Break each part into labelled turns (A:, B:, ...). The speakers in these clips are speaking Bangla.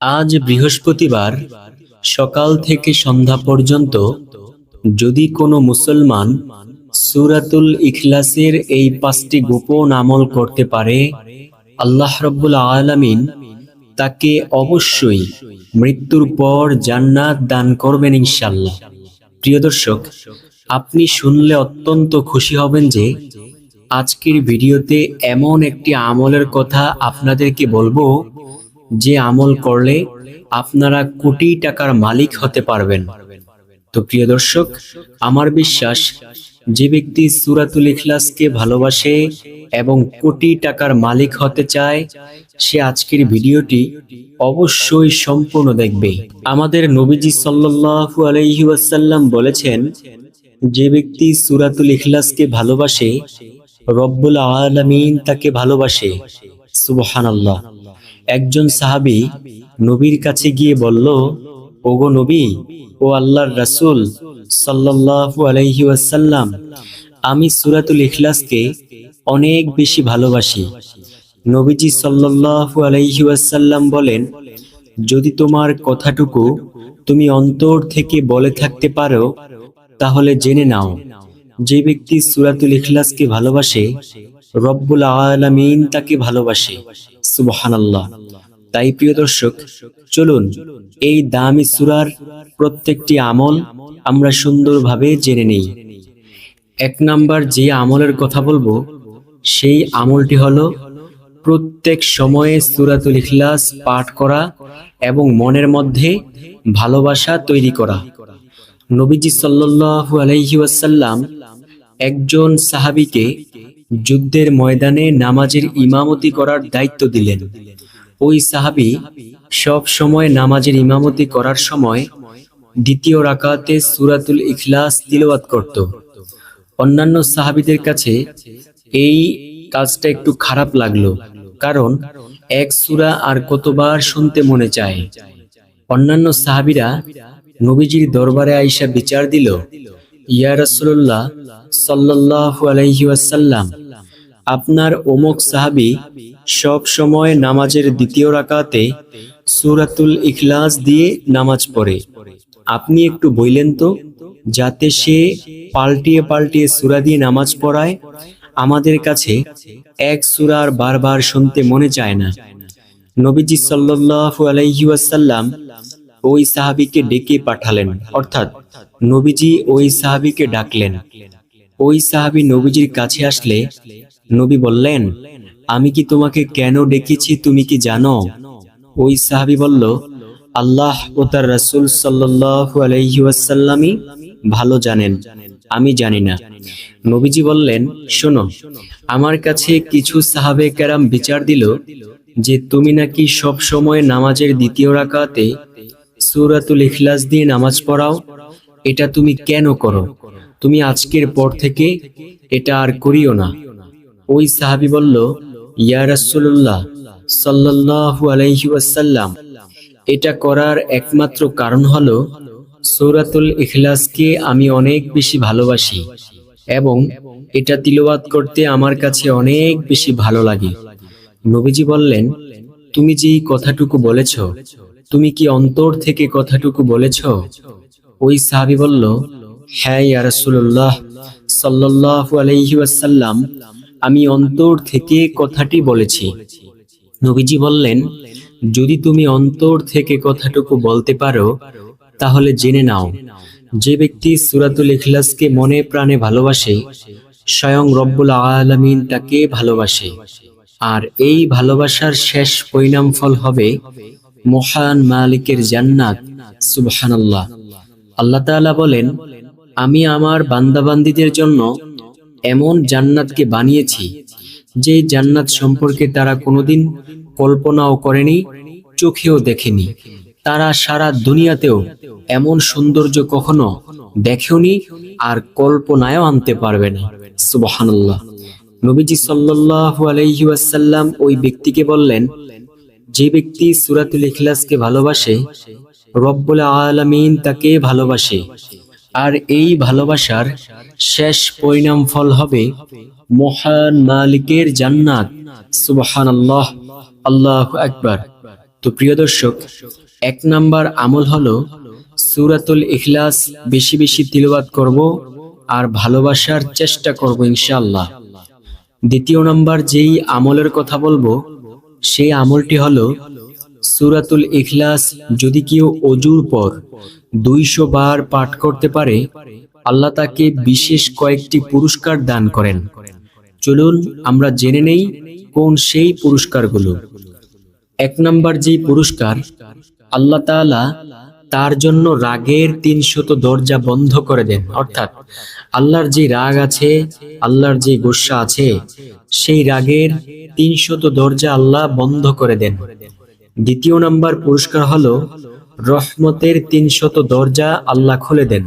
A: আজ বৃহস্পতিবার সকাল থেকে সন্ধ্যা পর্যন্ত যদি কোনো মুসলমান সুরাতুল ইখলাসের এই পাঁচটি গোপন আমল করতে পারে, আল্লাহ রব্বুল আলামিন তাকে অবশ্যই মৃত্যুর পর জান্নাত দান করবেন ইনশাল্লাহ প্রিয় দর্শক, আপনি শুনলে অত্যন্ত খুশি হবেন যে আজকের ভিডিওতে এমন একটি আমলের কথা আপনাদেরকে বলব যে আমল করলে আপনারা কোটি টাকার মালিক হতে পারবেন। তো প্রিয় দর্শক, আমার বিশ্বাস, যে ব্যক্তি সুরাতুল ইখলাসকে ভালোবাসে এবং কোটি টাকার মালিক হতে চায়, সে আজকের ভিডিওটি অবশ্যই সম্পূর্ণ দেখবে। আমাদের নবীজি সাল্লাল্লাহু আলাইহি ওয়াসাল্লাম বলেছেন, যে ব্যক্তি সুরাতুল ইখলাসকে ভালোবাসে, রব্বুল আলামিন তাকে ভালোবাসে। সুবহানাল্লাহ। একজন সাহাবী নবীর কাছে গিয়ে বলল, ওগো নবী, ও আল্লাহর রাসূল সাল্লাল্লাহু আলাইহি ওয়াসাল্লাম, আমি সুরাতুল ইখলাসকে অনেক বেশি ভালোবাসি। নবীজি সাল্লাল্লাহু আলাইহি ওয়াসাল্লাম বলেন, যদি তোমার কথাটুকু তুমি অন্তর থেকে বলে থাকতে পারো, তাহলে জেনে নাও, যে ব্যক্তি সুরাতুল ইখলাসকে ভালোবাসে রব্বুল আলামিন তাকে ভালোবাসে। সুবহানাল্লাহ। তাই প্রিয় দর্শক, চলুন এই দামি সুরার প্রত্যেকটি আমল আমরা সুন্দরভাবে জেনে নেই। এক নাম্বার যে আমলের কথা বলব, সেই আমলটি হলো প্রত্যেক সময়ে সুরাতুল ইখলাস পাঠ করা এবং মনের মধ্যে ভালোবাসা তৈরি করা। নবীজি সাল্লাল্লাহু আলাইহি ওয়াসাল্লাম একজন সাহাবীকে যুদ্ধের ময়দানে নামাজের ইমামতি করার দায়িত্ব দিলেন। ওই সাহাবি সব সময় নামাজের ইমামতি করার সময় দ্বিতীয় রাকাতে সুরাতুল ইখলাস তিলওয়াত করত। অন্যান্য সাহাবিদের কাছে এই কাজটা একটু খারাপ লাগল, কারণ এক সুরা আর কতবার শুনতে মনে চায়। অন্যান্য সাহাবিরা নবীজির দরবারে আইসা বিচার দিল, ইয়া রাসূলুল্লাহ সাল্লাল্লাহু আলাইহি ওয়াসাল্লাম আপনার অমুক সাহাবি সব সময় নামাজের দ্বিতীয় রাকাতে সূরাতুল ইখলাস দিয়ে নামাজ পড়ে। আপনি একটু বইলেন তো, যাতে সে পাল্টিয়ে পাল্টিয়ে সূরা দিয়ে নামাজ পড়ায়। আমাদের কাছে এক সূরার বারবার শুনতে মনে চায় না। নবীজি সাল্লাল্লাহু আলাইহি ওয়াসাল্লাম ওই সাহাবীকে ডেকে পাঠালেন। অর্থাৎ নবীজি ওই সাহাবীকে ডাকলেন। ওই সাহাবী নবীজির কাছে আসলে নবী বললেন, আমি কি তোমাকে কেন ডেকেছি তুমি কি জানো? ওই সাহাবী বলল, আল্লাহ ও তার রাসূল সাল্লাল্লাহু আলাইহি ভালো জানেন, আমি জানি না। নবীজি বললেন, শোনো, আমার কাছে কিছু সাহাবে কেরাম বিচার দিল যে তুমি নাকি সব সময় নামাজের দ্বিতীয় রাকাতে সুরাতুল ইখলাস দিয়ে নামাজ পড়াও। এটা তুমি কেন করো? তুমি আজকের পর থেকে এটা আর করিও না। ওই সাহাবি বলল, ইয়া আলাইহি ওয়াসাল্লাম, এটা করার একমাত্র কারণ হলো সৌরাতুল ইখলাসকে আমি অনেক বেশি ভালোবাসি এবং এটা তিলওয়াত করতে আমার কাছে অনেক বেশি ভালো লাগে। নবীজি বললেন, তুমি যে কথাটুকু বলেছ, তুমি কি অন্তর থেকে কথাটুকু বলেছ? ওই সাহাবি বলল হ্যাঁ ইয়া রাসূলুল্লাহ সাল্লাল্লাহু আলাইহি ওয়াসাল্লাম আমি অন্তর থেকে কথাটি বলেছি। নবীজি বললেন, যদি তুমি অন্তর থেকে কথাটুকু বলতে পারো, তাহলে জেনে নাও, যে ব্যক্তি সুরাতুল ইখলাসকে মনে প্রাণে ভালোবাসে, স্বয়ং রব্বুল আলামিন তাকে ভালোবাসে। আর এই ভালোবাসার শেষ পরিণাম ফল হবে মহান মালিকের জান্নাত, সুবহানাল্লাহ। আল্লাহ তাআলা বলেন, আমি আমার বান্দাবান্দিদের জন্য এমন জান্নাতকে বানিয়েছি যে জান্নাত সম্পর্কে তারা কোনোদিন কল্পনাও করেনি, চোখেও দেখেনি। তারা সারা দুনিয়াতেও এমন সৌন্দর্য কখনো দেখেওনি আর কল্পনায়ও আনতে পারবে না। সুবহানাল্লাহ। নবীজি সাল্লাল্লাহু ওই ব্যক্তিকে বললেন, যে ব্যক্তি সূরাতুল ইখলাসকে ভালোবাসে, রব্বুল আলামিন তাকে ভালোবাসে। আর এই ভালোবাসার শেষ পরিণাম ফল হবে মহান মালিকের জান্নাত। সুবহানাল্লাহ। আল্লাহ আকবার। তো প্রিয় দর্শক, এক নাম্বার আমল হলো সুরাতুল ইখলাস বেশি বেশি তিলবাত করব আর ভালোবাসার চেষ্টা করব ইনশাআল্লাহ। দ্বিতীয় নাম্বার যেই আমলের কথা বলব, সেই আমলটি হলো সুরাতুল ইখলাস যদি কেউ অজুর পর দুইশো বার পাঠ করতে পারে, আল্লাহ তাকে বিশেষ কয়েকটি পুরস্কার দান করেন। চলুন আমরা জেনে নেই কোন সেই পুরস্কারগুলো। এক নম্বর যেই পুরস্কার, আল্লাহ তাআলা তার জন্য রাগের তিনশত দরজা বন্ধ করে দেন। অর্থাৎ আল্লাহর যে রাগ আছে, আল্লাহর যে গোসা আছে, সেই রাগের তিনশত দরজা আল্লাহ বন্ধ করে দেন। দ্বিতীয় নাম্বার পুরস্কার হলো রহমতের তিনশত দরজা আল্লাহ খুলে দেন।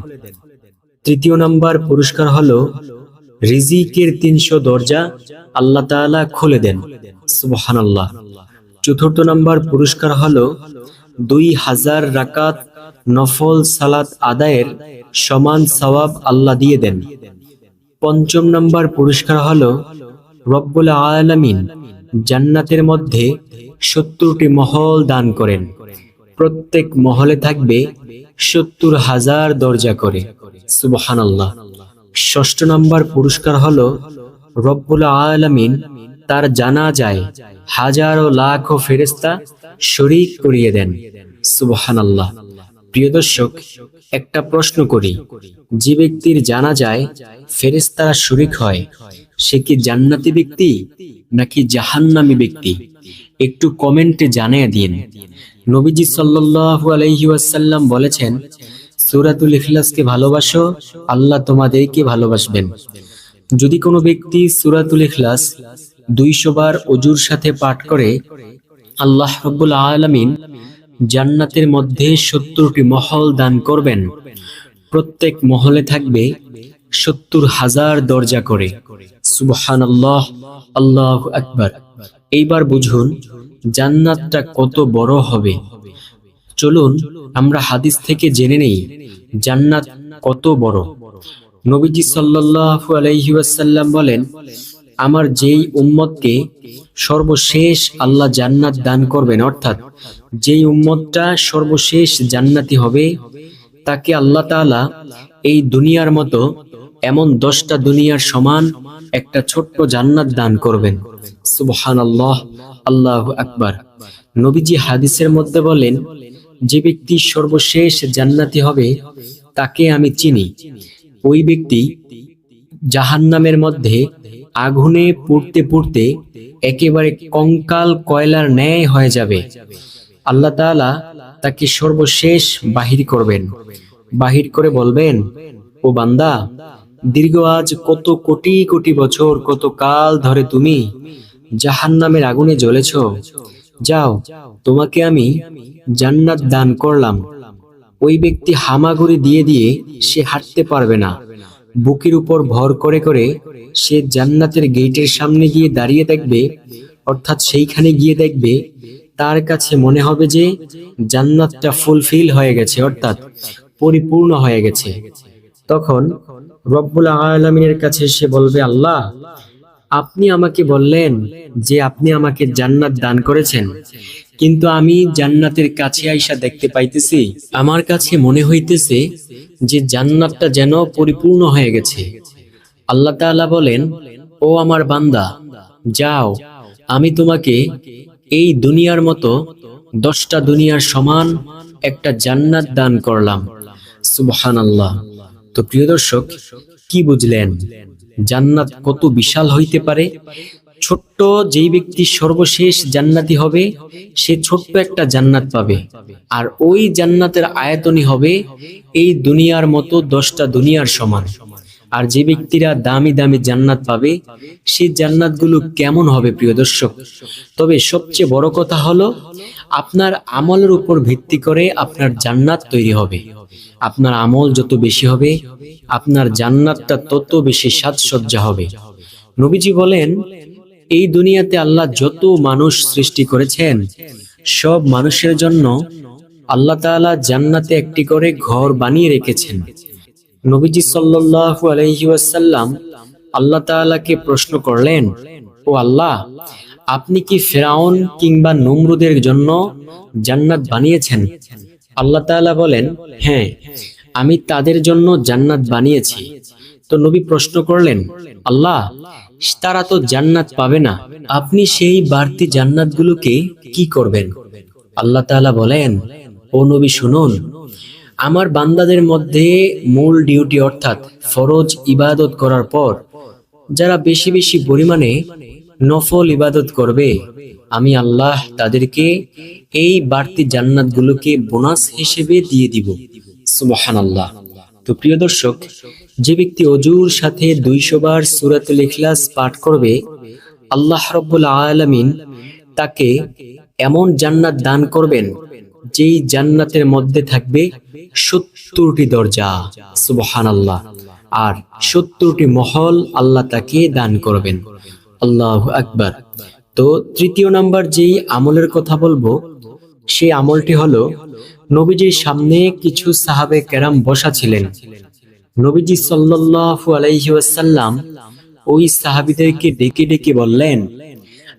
A: তৃতীয় নাম্বার পুরস্কার হল রিজিকের তিনশো দরজা আল্লাহ তাআলা খুলে দেন। সুবহান আল্লাহ চতুর্থ নাম্বার পুরস্কার হল দুই হাজার রাকাত নফল সালাত আদায়ের সমান সওয়াব আল্লাহ দিয়ে দেন। পঞ্চম নাম্বার পুরস্কার হল রব্বুল আলামিন জান্নাতের মধ্যে সত্তরটি মহল দান করেন। প্রত্যেক মহলে থাকবে সত্তর হাজার দরজা করে। সুবহান ষষ্ঠ নাম্বার পুরস্কার হলো রব্বুল আলামিন তার জানা যায় হাজারো লাখো ফেরেস্তা শরিক করিয়ে দেন। সুবহান প্রিয় দর্শক, একটা প্রশ্ন করি। যে ব্যক্তির জানা যায় ফেরেস্তারা শরিক হয়, সে কি জান্নাতি ব্যক্তি নাকি জাহান্নামী ব্যক্তি? একটু কমেন্টে জানিয়ে দিন। নবীজি সাল্লাল্লাহু আলাইহি ওয়াসাল্লাম বলেছেন, সূরাতুল ইখলাসকে ভালোবাসো, আল্লাহ তোমাদেরকে ভালোবাসবেন। যদি কোনো ব্যক্তি সুরাতুল ইখলাস দুইশো বার অজুর সাথে পাঠ করে, আল্লাহ রব্বুল আলামিন জান্নাতের মধ্যে সত্তরটি মহল দান করবেন। প্রত্যেক মহলে থাকবে সত্তর হাজার দরজা করে। সুবহান আল্লাহ আল্লাহ আকবার। এইবার বুঝুন জান্নাতটা কত বড় হবে? চলুন আমরা হাদিস থেকে জেনে নেই, জান্নাত কত বড়। নবীজি সাল্লাল্লাহু আলাইহি ওয়াসাল্লাম বলেন, আমার যেই উম্মতকে সর্বশেষ আল্লাহ জান্নাত দান করবেন, অর্থাৎ যেই উম্মতটা সর্বশেষ জান্নাতি হবে, তাকে আল্লাহ তাআলা এই দুনিয়ার মতো এমন দশটা দুনিয়ার সমান একটা ছোট্ট জান্নাত দান করবেন। সুবহান আল্লাহ আল্লাহ আকবার। নবীজি হাদিসের মধ্যে বলেন, যে ব্যক্তি সর্বশেষ জান্নাতি হবে, তাকে আমি চিনি। ওই ব্যক্তি জাহান্নামের মধ্যে আগুনে পুড়তে পুড়তে একেবারে কঙ্কাল, কয়লার ন্যায় হয়ে যাবে। আল্লাহ তাআলা তাকে সর্বশেষ বাহির করবেন। বাহির করে বলবেন, ও বান্দা দীর্ঘ আজ কত কোটি কোটি বছর, কত কাল ধরে তুমি জাহান্নামের আগুনে জ্বলেছ। যাও, তোমাকে আমি জান্নাত দান করলাম। ওই ব্যক্তি হামাগুড়ি দিয়ে দিয়ে সে হাঁটতে পারবে না। বুকের উপর ভর করে করে সে জান্নাতের গেটের সামনে গিয়ে দাঁড়িয়ে দেখবে, অর্থাৎ সেইখানে গিয়ে দেখবে, তার কাছে মনে হবে যে জান্নাতটা ফুলফিল হয়ে গেছে, অর্থাৎ পরিপূর্ণ হয়ে গেছে। তখন রব্বুল আলমিনের কাছে সে বলবে, আল্লাহ, আপনি আমাকে বললেন যে আপনি আমাকে জান্নাত দান করেছেন। কিন্তু আমি জান্নাতের কাছে আইসা দেখতে পাইতেছি, আমার কাছে মনে হইতেছে যে জান্নাতটা যেন পরিপূর্ণ হয়ে গেছে। আল্লাহ তাআলা বলেন, ও আমার বান্দা, যাও, আমি তোমাকে এই দুনিয়ার মতো দশটা দুনিয়ার সমান একটা জান্নাত দান করলাম। সুবহান আল্লাহ তো প্রিয় দর্শক, কি বুঝলেন? জান্নাত কত বিশাল হইতে পারে? ছোট্ট যেই ব্যক্তি সর্বশেষ জান্নাতি হবে, সে ছোট্ট একটা জান্নাত পাবে। আর ওই জান্নাতের আয়তনই হবে এই দুনিয়ার মতো দশটা দুনিয়ার সমান। আর যে ব্যক্তিরা দামি দামি জান্নাত পাবে, সেই জান্নাতগুলো কেমন হবে প্রিয় দর্শক? তবে সবচেয়ে বড় কথা হলো, আপনার আমলের উপর ভিত্তি করে আপনার জান্নাত তৈরি হবে। আপনার আমল যত বেশি হবে, আপনার জান্নাতটা তত বেশি সাজসজ্জা হবে। নবীজি বলেন, এই দুনিয়াতে আল্লাহ যত মানুষ সৃষ্টি করেছেন, সব মানুষের জন্য আল্লাহ তাআলা জান্নাতে একটি করে ঘর বানিয়ে রেখেছেন। নবীজি সাল্লাল্লাহু আলাইহি ওয়াসাল্লাম আল্লাহ তাআলাকে প্রশ্ন করলেন, ও আল্লাহ, আপনি কি ফেরাউন কিংবা নমরুদের জন্য জান্নাত বানিয়েছেন? আল্লাহ তাআলা বলেন হ্যাঁ আমি তাদের জন্য জান্নাত বানিয়েছি। তো নবী প্রশ্ন করলেন, আল্লাহ, তারা তো জান্নাত পাবে না, আপনি সেই বাড়তি জান্নাতগুলোকে কি করবেন? আল্লাহ তাআলা বলেন, ও নবী, শুনুন আমার বান্দাদের মধ্যে মূল ডিউটি অর্থাৎ ফরজ ইবাদত করার পর, যারা বেশি বেশি পরিমাণে নফল ইবাদত করবে, আমি আল্লাহ তাদেরকে এই বাড়তি জান্নাতগুলোকে বোনাস হিসেবে দিয়ে দিব। সুবহান আল্লাহ তো প্রিয় দর্শক, যে ব্যক্তি অজুর সাথে দুইশো বার সুরাতুল ইখলাস পাঠ করবে, আল্লাহ রব্বুল আলামিন তাকে এমন জান্নাত দান করবেন যেই জান্নাতের মধ্যে থাকবে সত্তরটি দরজা সুবহান আল্লাহ আর সত্তরটি মহল আল্লাহ তাকে দান করবেন। আল্লাহ আকবার। তো তৃতীয় নাম্বার যেই আমলের কথা বলব, সেই আমলটি হলো, নবীজির সামনে কিছু সাহাবে কেরাম বসা ছিলেন। নবীজি সাল্লাল্লাহু আলাইহি ওয়াসাল্লাম ওই সাহাবিদেরকে ডেকে ডেকে বললেন,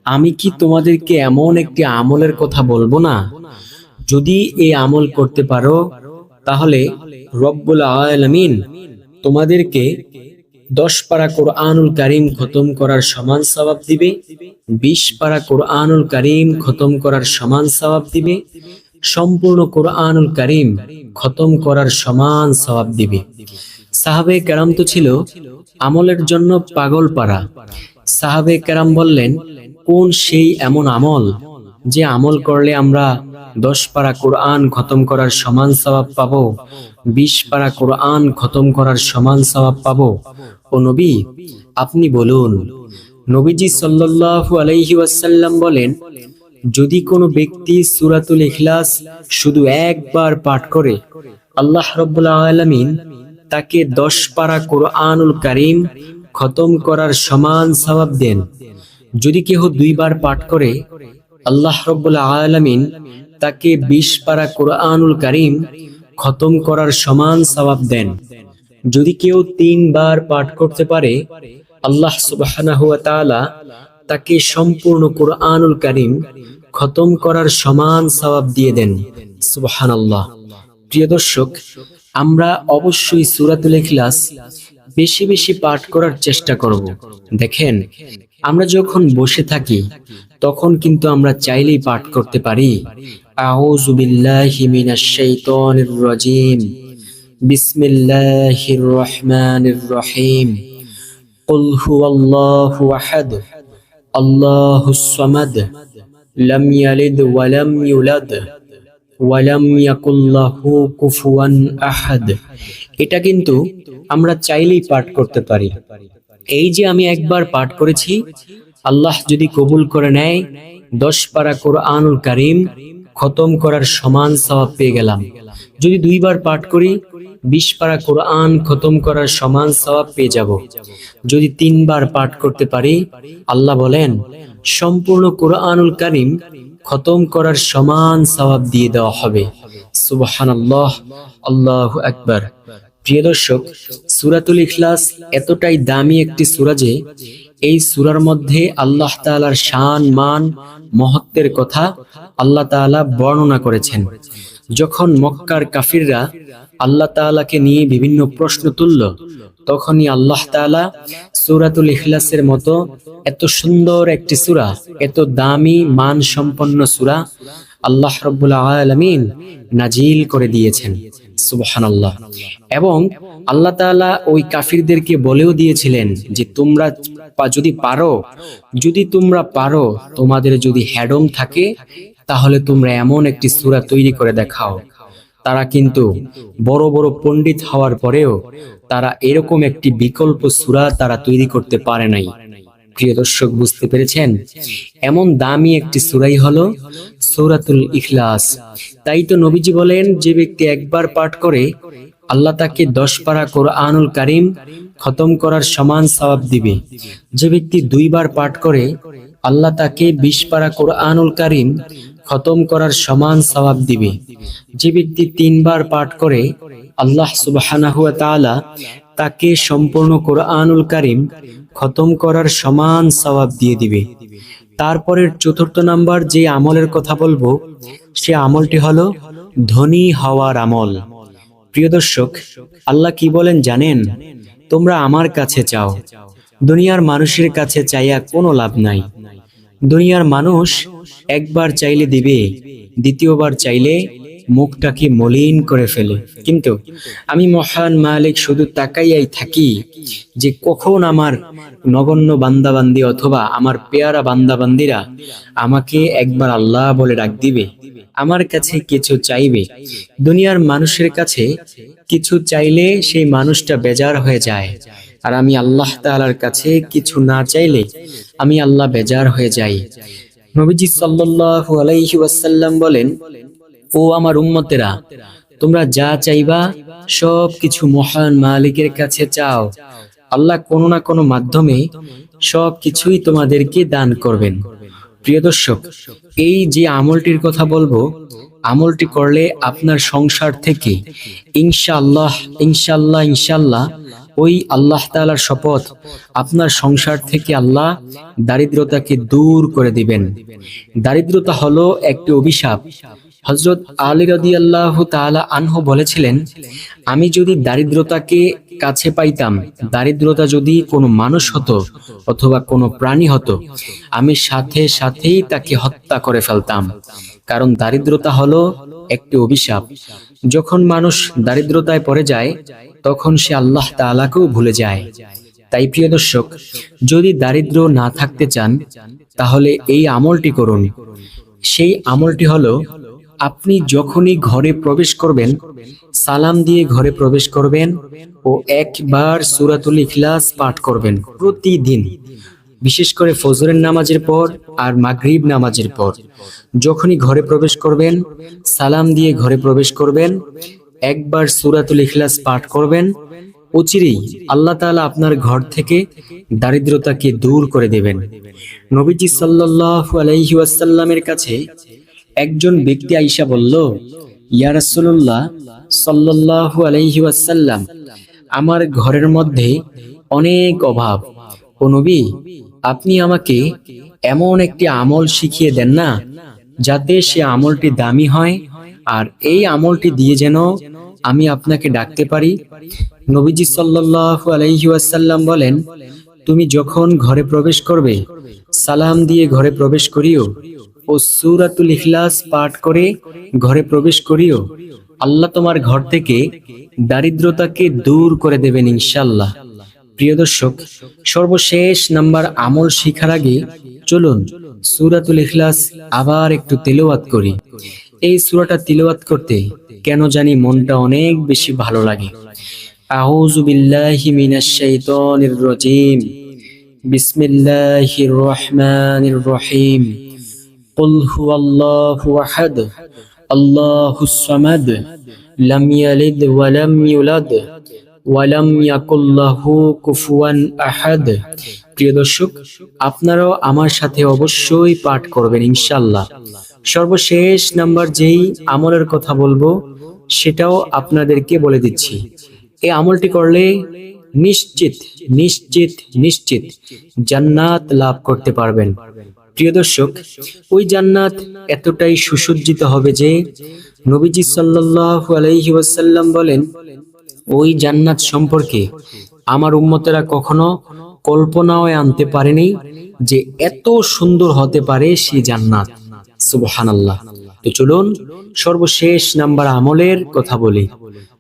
A: আমি কি তোমাদেরকে এমন একটি আমলের কথা বলব না? যদি এই আমল করতে পারো, তাহলে রব্বুল আলামিন তোমাদেরকে দশ পারা কোরআনুল কারিম খতম করার সমান সওয়াব দিবে, বিশ পারা কোরআনুল কারিম খতম করার সমান সওয়াব দিবে, সম্পূর্ণ কোরআনুল কারিম খতম করার সমান সওয়াব দিবে। সাহাবে কেরাম তো ছিল আমলের জন্য পাগল পারা। সাহাবে কেরাম বললেন, কোন সেই এমন আমল যে আমল করলে আমরা দশ পারা কোরআন খতম করার সমান সওয়াব পাবো, বিশ পারা কোরআন খতম করার সমান সওয়াব পাবো। ও নবী, আপনি বলুন, নবীজি সাল্লাল্লাহু আলাইহি ওয়াসাল্লাম বলেন, যদি কোনো ব্যক্তি সুরাতুল ইখলাস শুধু একবার পাঠ করে, আল্লাহ রাব্বুল আলামিন তাকে দশ পারা কোরআনুল কারীম খতম করার সমান সওয়াব দেন। যদি কেহ দুইবার পাঠ করে, আল্লাহ রব্বুল আলামিন তাকে বিশ পারা কোরআনুল কারীম খতম করার সমান সওয়াব দেন। যদি কেউ তিনবার পাঠ করতে পারে, আল্লাহ তাআলা তাকে সম্পূর্ণ কোরআনুল কারীম খতম করার সমান সওয়াব দিয়ে দেন। সুবহানাল্লাহ। প্রিয় দর্শক, আমরা অবশ্যই সূরাতুল ইখলাস বেশি বেশি পাঠ করার চেষ্টা করব। দেখেন, আমরা যখন বসে থাকি, তখন কিন্তু আমরা চাইলেই পাঠ করতে পারি। আউযু বিল্লাহি মিনাশ শাইতানির রাজিম বিসমিল্লাহির রহমানির রহিম قل هو الله أحد الله الصمد لم يلد ولم يولد ওয়ালাম ইয়াকুল্লাহু কুফুয়ান আহাদ এটা কিন্তু আমরা চাইলেই পাঠ করতে পারি এই যে আমি একবার পাঠ করেছি আল্লাহ যদি কবুল করে নেয় দশ পারা কোরআনুল কারিম খতম করার সমান সওয়াব পেয়ে গেলাম। যদি দুইবার পাঠ করি, বিশ পারা কোরআন খতম করার সমান সওয়াব পেয়ে যাব। যদি তিনবার পাঠ করতে পারি, আল্লাহ বলেন, সম্পূর্ণ কোরআনুল কারিম খতম করার সমান সওয়াব দিয়ে দেওয়া হবে। সুবহানাল্লাহ, আল্লাহু আকবার। প্রিয় দর্শক, সূরাতুল ইখলাস এতটাই দামি একটি সূরা যে এই সূরার মধ্যে আল্লাহ তাআলার শান, মান, মহত্বের কথা আল্লাহ তাআলা বর্ণনা করেছেন। যখন মক্কার কাফিররা আল্লাহ তাআলাকে নিয়ে বিভিন্ন প্রশ্ন তুলল, তখনই আল্লাহ তাআলা সুরাতুল ইখলাসের মতো এত সুন্দর একটি সূরা, এত দামি মান সম্পন্ন সূরা আল্লাহ রব্বুল আলামিন নাজিল করে দিয়েছেন। সুবহানাল্লাহ। এবং আল্লাহ তাআলা ওই কাফিরদেরকে বলেও দিয়েছিলেন যে তোমরা যদি পারো, যদি তোমরা পারো, তোমাদের যদি হ্যাডম থাকে, তাহলে তোমরা এমন একটি সূরা তৈরি করে দেখাও। তারা কিন্তু বড় বড় পণ্ডিত হওয়ার পরেও তারা এরকম একটি বিকল্প সূরা তারা তৈরি করতে পারে নাই। প্রিয় দর্শক, বুঝতে পেরেছেন? এমন দামি একটি সূরাই হলো সূরাতুল ইখলাস। তাই তো নবীজি বলেন, যে ব্যক্তি একবার পাঠ করে, আল্লাহ তাকে দশ পারা কোরআনুল কারিম খতম করার সমান সওয়াব দিবে। যে ব্যক্তি দুইবার পাঠ করে, আল্লাহ তাকে বিশ পারা কোরআনুল কারিম খতম করার সমান সওয়াব দিবে। যে ব্যক্তি তিনবার পাঠ করে, আল্লাহ তাআলা তাকে সম্পূর্ণ কোরআনুল কারিম খতম করার সমান সওয়াব দিয়ে দিবে। তারপরের চতুর্থ নাম্বার যে আমলের কথা বলব, সে আমলটি হলো ধনী হওয়ার আমল। প্রিয় দর্শক, আল্লাহ কি বলেন জানেন? তোমরা আমার কাছে চাও। দুনিয়ার মানুষের কাছে চাইয়া কোনো লাভ নাই। দুনিয়ার মানুষ একবার চাইলে দিবে, দ্বিতীয়বার চাইলে মুখটাকে মলিন করে ফেলে? কিন্তু আমি মহান মালিক, শুধু তাকাইয়াই থাকি যে কখন আমার নগণ্য বান্দাবান্দি অথবা আমার পেয়ারা বান্দাবান্দিরা আমাকে একবার আল্লাহ বলে ডাক দিবে, আমার কাছে কিছু চাইবে। দুনিয়ার মানুষের কাছে কিছু চাইলে সেই মানুষটা বেজার হয়ে যায়। আর আমি আল্লাহ তাআলার কাছে কিছু না চাইলে আমি আল্লাহ বেজার হয়ে যাই। নবীজি সাল্লাল্লাহু আলাইহি ওয়াসাল্লাম বলেন ও আমার উম্মতেরা, তোমরা যা চাইবা সব কিছু মহান মালিকের কাছে চাও। আল্লাহ কোনো না কোনো মাধ্যমে সব কিছুই তোমাদেরকে দান করবেন। প্রিয় দর্শক, এই যে আমলটির কথা বলব, আমলটি করলে আপনার সংসার থেকে ইনশাআল্লাহ ইনশাআল্লাহ ইনশাআল্লাহ ওই আল্লাহ তাআলার শপথ আপনার সংসার থেকে আল্লাহ দারিদ্রতাকে দূর করে দিবেন। দারিদ্রতা হলো একটি অভিশাপ। হজরত আলী রদি আল্লাহ তাআলা আনহু বলেছিলেন, আমি যদি দারিদ্রতাকে কাছে পাইতাম, দারিদ্রতা যদি কোনো মানুষ হতো অথবা কোনো প্রাণী হতো, আমি সাথে সাথেই তাকে হত্যা করে ফেলতাম। কারণ দারিদ্রতা হলো একটি অভিশাপ। যখন মানুষ দারিদ্রতায় পড়ে যায়, তখন সে আল্লাহ তাআলাকেও ভুলে যায়। তাই প্রিয় দর্শক, যদি দারিদ্র না থাকতে চান, তাহলে এই আমলটি করুন। সেই আমলটি হলো আপনি যখনই ঘরে প্রবেশ করবেন, সালাম দিয়ে ঘরে প্রবেশ করবেন ও একবার সূরাতুল ইখলাস পাঠ করবেন প্রতিদিন, বিশেষ করে ফজরের নামাজের পর আর মাগরিব নামাজের পর। যখনই ঘরে প্রবেশ করবেন, সালাম দিয়ে ঘরে প্রবেশ করবেন, একবার সূরাতুল ইখলাস পাঠ করবেন, অচিরেই আল্লাহ তাআলা আপনার ঘর থেকে দারিদ্রতাকে দূর করে দেবেন। নবীজি সাল্লাল্লাহু আলাইহি ওয়াসাল্লামের কাছে একজন ব্যক্তি আইসা বলল, ইয়া রাসূলুল্লাহ, সাল্লাল্লাহু আমার ঘরের মধ্যে অনেক অভাব। ও নবী, আপনি আমাকে এমন একটি আমল শিখিয়ে দেন না, যাতে সে আমলটি দামি হয়, আর এই আমলটি দিয়ে যেন আমি আপনাকে ডাকতে পারি। নবীজি সাল্লাল্লাহু আলাইহি বলেন, তুমি যখন ঘরে প্রবেশ করবে, সালাম দিয়ে ঘরে প্রবেশ করিও। ও সূরাতুল ইখলাস পাঠ করে ঘরে প্রবেশ করিও। আল্লাহ তোমার ঘর থেকে দারিদ্রতাকে দূর করে দেবেন ইনশাল্লাহ প্রিয় দর্শক, সর্বশেষ নাম্বার আমল শিখার আগে চলুন সূরাতুল ইখলাস আবার একটু তেলাওয়াত করি। এই সুরাটা তিলাওয়াত করতে কেন জানি মনটা অনেক বেশি ভালো লাগে। আউযু বিল্লাহি মিনাশ শাইতানির রাজিম। বিসমিল্লাহির রহমানির রহিম। قل هو الله أحد الله الصمد لم يلد ولم يولد ওয়ালাম ইয়াকুল্লাহু কুফুয়ান আহাদ প্রিয় দর্শক আপনারাও আমার সাথে অবশ্যই পাঠ করবেন ইনশাল্লাহ সর্বশেষ নাম্বার যেই আমলের কথা বলবো সেটাও আপনাদেরকে বলে দিচ্ছি এই আমলটি করলে নিশ্চিত নিশ্চিত নিশ্চিত জান্নাত লাভ করতে পারবেন প্রিয় দর্শক, ওই জান্নাত এতটাই সুসজ্জিত হবে যে নবীজি সাল্লাল্লাহু আলাইহি ওয়াসাল্লাম বলেন, ওই জান্নাত সম্পর্কে আমার উম্মতেরা কখনো কল্পনাও আনতে পারেনি যে এত সুন্দর হতে পারে সেই জান্নাত। সুবহানাল্লাহ। তো চলুন সর্বশেষ নাম্বার আমলের কথা বলি।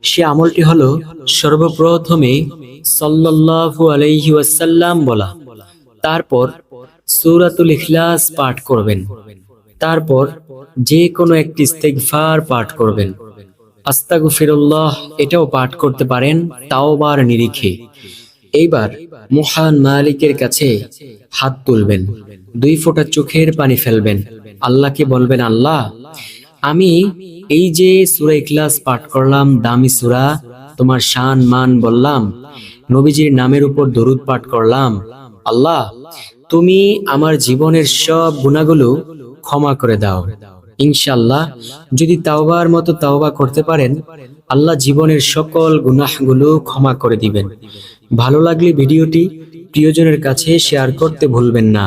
A: সে আমলটি হলো সর্বপ্রথমে সাল্লাল্লাহু আলাইহি ওয়াসাল্লাম বলা। তারপর সূরাতুল ইখলাস পাঠ করবেন। তারপর যে কোনো একটি ইস্তেগফার পাঠ করবেন। আস্তাগফিরুল্লাহ, এটাও পাঠ করতে পারেন তাওবার নিরিখে। এইবার মহান মালিকের কাছে হাত তুলবেন, দুই ফোঁটা চোখের পানি ফেলবেন। আল্লাহকে বলবেন, আল্লাহ, আমি এই যে সুরা ইখলাস পাঠ করলাম, দামি সুরা, তোমার শান মান বললাম, নবীজির নামের উপর দরুদ পাঠ করলাম, আল্লাহ তুমি আমার জীবনের সব গুণাগুলো ক্ষমা করে দাও। ইনশাল্লাহ যদি তাওবার মতো তাওবা করতে পারেন, আল্লাহ জীবনের সকল গুনাহগুলো ক্ষমা করে দিবেন। ভালো লাগলে ভিডিওটি প্রিয়জনের কাছে শেয়ার করতে ভুলবেন না।